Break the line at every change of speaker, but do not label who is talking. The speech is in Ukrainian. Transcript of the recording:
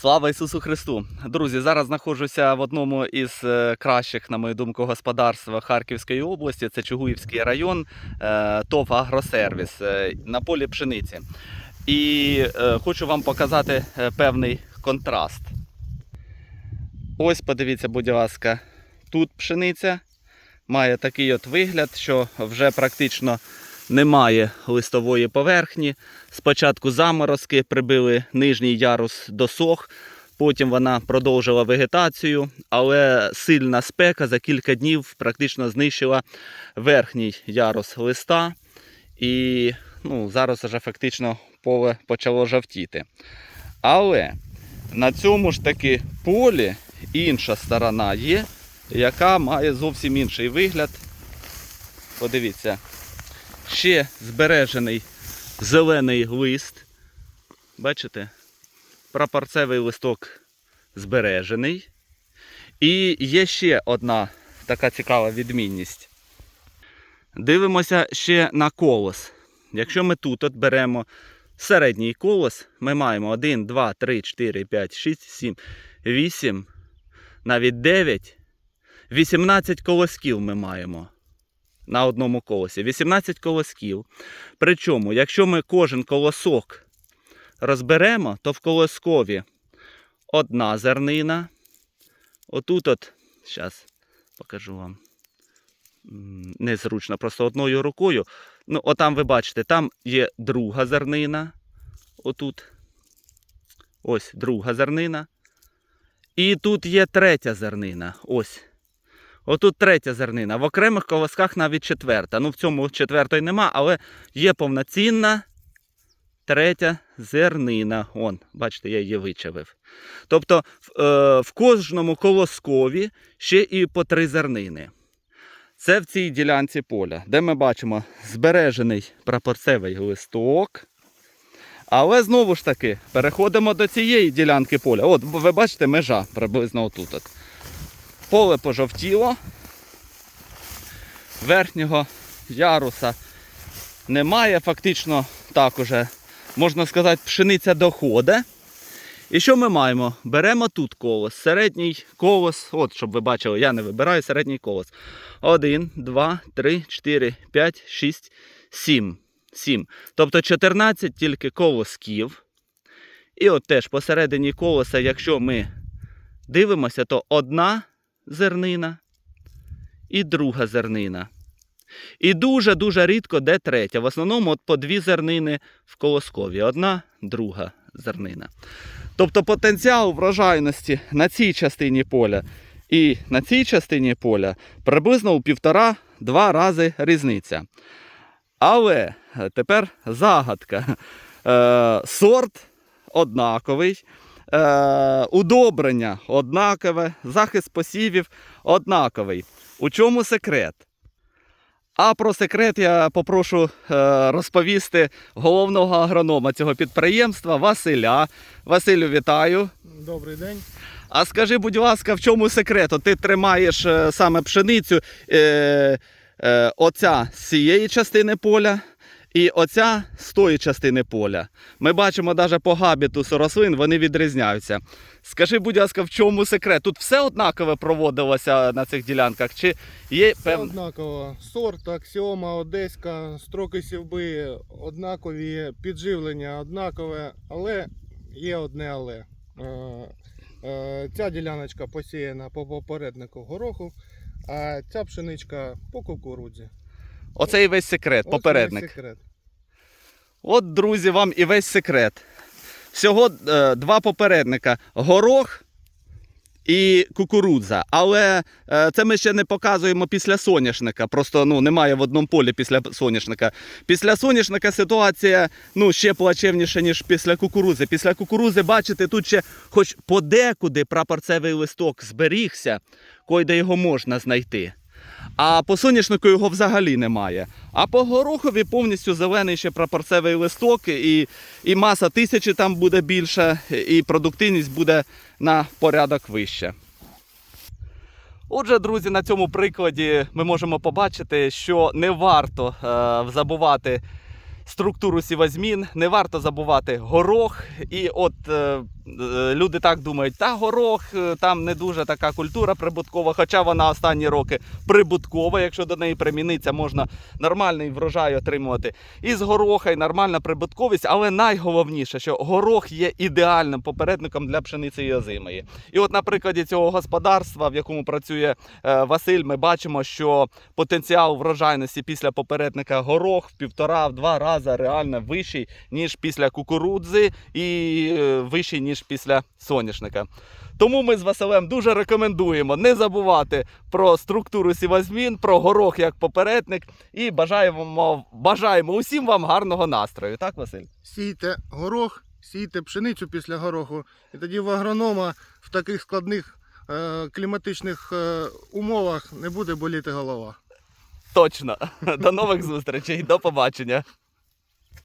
Слава Ісусу Христу! Друзі, зараз знаходжуся в одному із е, кращих, на мою думку, господарств Харківської області. Це Чугуївський район, е, ТОВ Агросервіс е, на полі пшениці. І хочу вам показати певний контраст. Ось подивіться, будь ласка, тут пшениця має такий от вигляд, що вже практично немає листової поверхні. Спочатку заморозки прибили нижній ярус досох, потім вона продовжила вегетацію, але сильна спека за кілька днів практично знищила верхній ярус листа. І ну, зараз вже фактично поле почало жовтіти. Але на цьому ж таки полі інша сторона є, яка має зовсім інший вигляд. Подивіться, ще збережений зелений лист. Бачите? Прапорцевий листок збережений. І є ще одна така цікава відмінність. Дивимося ще на колос. Якщо ми тут от беремо середній колос, ми маємо 1, 2, 3, 4, 5, 6, 7, 8, навіть 9, 18 колосків ми маємо на одному колосі. 18 колосків. Причому, якщо ми кожен колосок розберемо, то в колоскові одна зернина. Отут от, зараз покажу вам. Незручно, просто одною рукою. Ну, отам ви бачите, там є друга зернина. Отут. Ось друга зернина. І тут є третя зернина. Ось. Отут третя зернина. В окремих колосках навіть четверта. Ну, в цьому четвертої нема, але є повноцінна третя зернина. Он, бачите, я її вичавив. Тобто е, в кожному колоскові ще і по три зернини. Це в цій ділянці поля, де ми бачимо збережений прапорцевий листок. Але знову ж таки, переходимо до цієї ділянки поля. От, ви бачите, межа приблизно отут. От. Поле пожовтіло. Верхнього яруса немає. Фактично так уже, можна сказати, пшениця доходить. І що ми маємо? Беремо тут колос, середній колос, от щоб ви бачили, я не вибираю середній колос. 1, 2, 3, 4, 5, 6, 7. 7. Тобто 14 тільки колосків. І от теж посередині колоса, якщо ми дивимося, то одна зернина і друга зернина. І дуже-дуже рідко де третя. В основному от по дві зернини в колоскові. Одна, друга зернина. Тобто потенціал врожайності на цій частині поля і на цій частині поля приблизно у півтора-два рази різниця. Але е, тепер загадка. Е, сорт однаковий, е, удобрення однакове, захист посівів однаковий. У чому секрет? А про секрет я попрошу е, розповісти головного агронома цього підприємства Василя. Василю, вітаю.
Добрий день.
А скажи, будь ласка, в чому секрет? От Ти тримаєш е, саме пшеницю, е, е, оця з цієї частини поля і оця з тої частини поля. Ми бачимо навіть по габітусу рослин, вони відрізняються. Скажи, будь ласка, в чому секрет? Тут все однакове проводилося на цих ділянках? Чи є
Все
певне?
однаково. Сорт, аксіома, одеська, строки сівби однакові, підживлення однакове, але є одне але. Е, е, Ця діляночка посіяна по попереднику гороху, а ця пшеничка по кукурудзі.
Оце і весь секрет,
Ось
попередник.
весь секрет.
От, друзі, вам і весь секрет. Всього е, два попередника: горох і кукурудза. Але е, це ми ще не показуємо після соняшника. Просто ну, немає в одному полі після соняшника. Після соняшника ситуація ну, ще плачевніша, ніж після кукурузи. Після кукурузи, бачите, тут ще хоч подекуди прапорцевий листок зберігся, койде його можна знайти. А по соняшнику його взагалі немає. А по горохові повністю зелений ще прапорцевий листок, і, і маса тисячі там буде більша, і продуктивність буде на порядок вища. Отже, друзі, на цьому прикладі ми можемо побачити, що не варто е, забувати структуру сівозмін, не варто забувати горох. І от е, люди так думають, та горох е, там не дуже така культура прибуткова, хоча вона останні роки прибуткова. Якщо до неї приміниться, можна нормальний врожай отримувати. І з гороха, і нормальна прибутковість, але найголовніше, що горох є ідеальним попередником для пшениці і озимої. І от на прикладі цього господарства, в якому працює е, Василь, ми бачимо, що потенціал врожайності після попередника горох в півтора-два рази реально вищий, ніж після кукурудзи і е, вищий, ніж після соняшника. Тому ми з Василем дуже рекомендуємо не забувати про структуру сівозмін, про горох як попередник і бажаємо, бажаємо усім вам гарного настрою. Так, Василь?
Сійте горох, сійте пшеницю після гороху, і тоді в агронома в таких складних е, кліматичних е, умовах не буде боліти голова.
Точно. До нових зустрічей, до побачення.